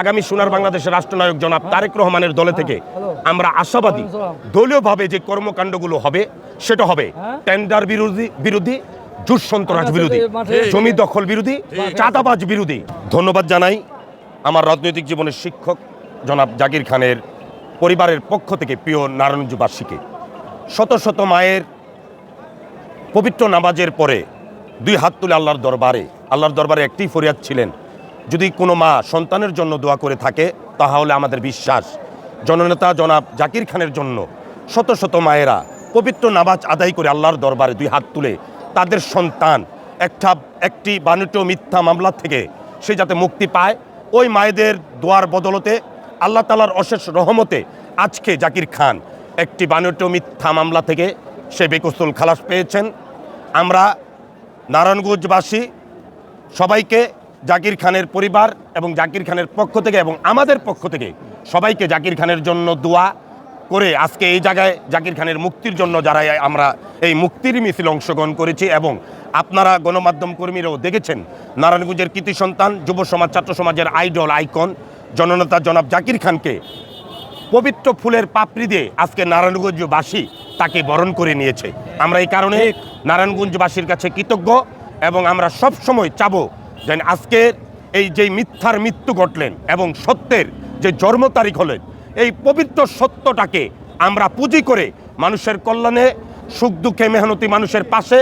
আগামী সোনার বাংলাদেশের রাষ্ট্রনায়ক জনাব তারেক রহমানের দলে থেকে আমরা আশাবাদী দলীয়ভাবে যে কর্মকাণ্ডগুলো হবে সেটা হবে টেন্ডার বিরোধী বিরোধী জুট সন্ত্রাস বিরোধী জমি দখল বিরোধী চাঁদাবাজ বিরোধী। ধন্যবাদ জানাই আমার রাজনৈতিক জীবনের শিক্ষক জনাব জাকির খানের পরিবারের পক্ষ থেকে প্রিয় নারায়ণজুবাসীকে শত শত মায়ের পবিত্র নামাজের পরে দুই হাত তুলে আল্লাহর দরবারে আল্লাহর দরবারে একটি ফরিয়াদ ছিলেন যদি কোনো মা সন্তানের জন্য দোয়া করে থাকে, তাহলে আমাদের বিশ্বাস। জননেতা জনাব জাকির খানের জন্য শত শত মায়েরা পবিত্র নামাজ আদায় করে আল্লাহর দরবারে দুই হাত তুলে তাদের সন্তান একটা, একটি বাণিজ্য মিথ্যা মামলা থেকে সে যাতে মুক্তি পায়, ওই মায়েদের দোয়ার বদলতে আল্লাহ তালার অশেষ রহমতে আজকে জাকির খান একটি বাণিজ্য মিথ্যা মামলা থেকে সে বেকসুল খালাস পেয়েছেন। আমরা নারায়ণগঞ্জবাসী সবাইকে জাকির খানের পরিবার এবং জাকির খানের পক্ষ থেকে এবং আমাদের পক্ষ থেকে সবাইকে জাকির খানের জন্য দোয়া করে আজকে এই জায়গায় জাকির খানের মুক্তির জন্য যারা আমরা এই মুক্তির মিছিল অংশগ্রহণ করেছি এবং আপনারা গণমাধ্যম কর্মীরাও দেখেছেন নারায়ণগঞ্জের কৃতি সন্তান যুব সমাজ ছাত্র সমাজের আইডল আইকন জননেতা জনাব জাকির খানকে পবিত্র ফুলের পাপড়ি দিয়ে আজকে নারায়ণগঞ্জবাসী তাকে বরণ করে নিয়েছে। আমরা এই কারণে নারায়ণগঞ্জবাসীর কাছে কৃতজ্ঞ এবং আমরা সব সময় চাবো যে আজকের এই যে মিথ্যার মৃত্যু ঘটলেন এবং সত্যের যে জন্ম তারিখ হলেন এই পবিত্র সত্যটাকে আমরা পুঁজি করে মানুষের কল্যাণে সুখ দুঃখে মেহনতি মানুষের পাশে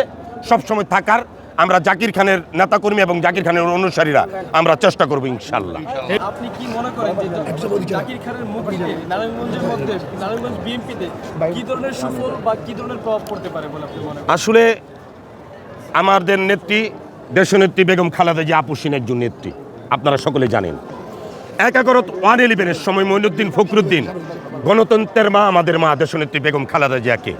সবসময় থাকার আমরা জাকির খানের নেতাকর্মী এবং জাকির খানের অনুসারীরা আমরা চেষ্টা করব ইনশাল্লাহ আপনি কি মনে করেন যে জাকির খানের মুক্তিতে নারায়ণগঞ্জের মধ্যে নারায়ণগঞ্জ বিএনপিতে কি ধরনের সুফল বা কি ধরনের প্রভাব পড়তে পারে বলে আপনি মনে করেন? আসলে আমাদের নেত্রী দেশনেত্রী বেগম খালেদা জিয়া আপুসিন একজন নেত্রী। আপনারা সকলে জানেন। এক এগারত ওয়ান ইলেভেনের সময় মইনুদ্দিন ফখরুদ্দিন, গণতন্ত্রের মা, আমাদের মা দেশনেত্রী বেগম খালেদা জিয়াকে।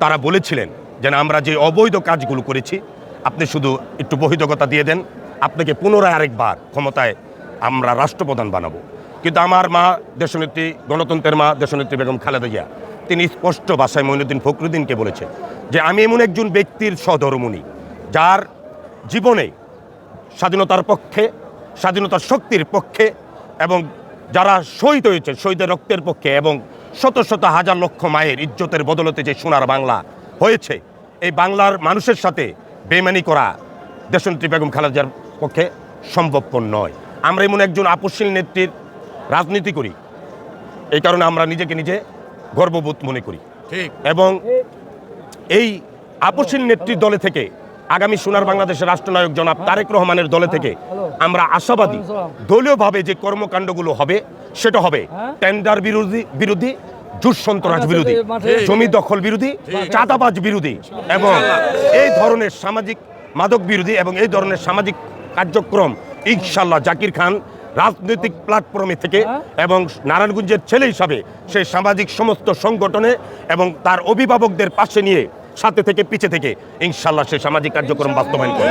তারা বলেছিলেন যেন আমরা যে অবৈধ কাজগুলো করেছি, আপনি শুধু একটু বহিদকতা দিয়ে দেন, আপনাকে পুনরায় আরেকবার ক্ষমতায় আমরা রাষ্ট্রপ্রধান বানাবো। কিন্তু আমার মা দেশনেত্রী, গণতন্ত্রের মা দেশনেত্রী বেগম খালেদা জিয়া, তিনি স্পষ্ট ভাষায় মইনুদ্দিন ফখরুদ্দিনকে বলেছেন যে, আমি এমন একজন ব্যক্তির সধর্মণি যার জীবনে স্বাধীনতার পক্ষে স্বাধীনতার শক্তির পক্ষে এবং যারা শহীদ হয়েছে শহীদের রক্তের পক্ষে এবং শত শত হাজার লক্ষ মায়ের ইজ্জতের বদলতে যে সোনার বাংলা হয়েছে এই বাংলার মানুষের সাথে বেমানি করা দেশনেত্রী বেগম খালেদার পক্ষে সম্ভবপর নয়। আমরা এমন একজন আপসীল নেত্রীর রাজনীতি করি এই কারণে আমরা নিজেকে নিজে গর্ববোধ মনে করি এবং এই আপসীন নেত্রী দলে থেকে আগামী সোনার বাংলাদেশের রাষ্ট্রনায়ক জনাব তারেক রহমানের দলে থেকে আমরা আশাবাদী দলীয়ভাবে যে কর্মকাণ্ডগুলো হবে সেটা হবে টেন্ডার বিরোধী বিরোধী জুট সন্ত্রাস বিরোধী জমি দখল বিরোধী চাঁদাবাজ বিরোধী এবং এই ধরনের সামাজিক মাদক বিরোধী এবং এই ধরনের সামাজিক কার্যক্রম ইনশাল্লাহ জাকির খান রাজনৈতিক প্ল্যাটফর্মে থেকে এবং নারায়ণগঞ্জের ছেলে হিসাবে সেই সামাজিক সমস্ত সংগঠনে এবং তার অভিভাবকদের পাশে নিয়ে সাথে থেকে পিছে থেকে। ইনশাল্লাহ সে সামাজিক কার্যক্রম বাস্তবায়ন করে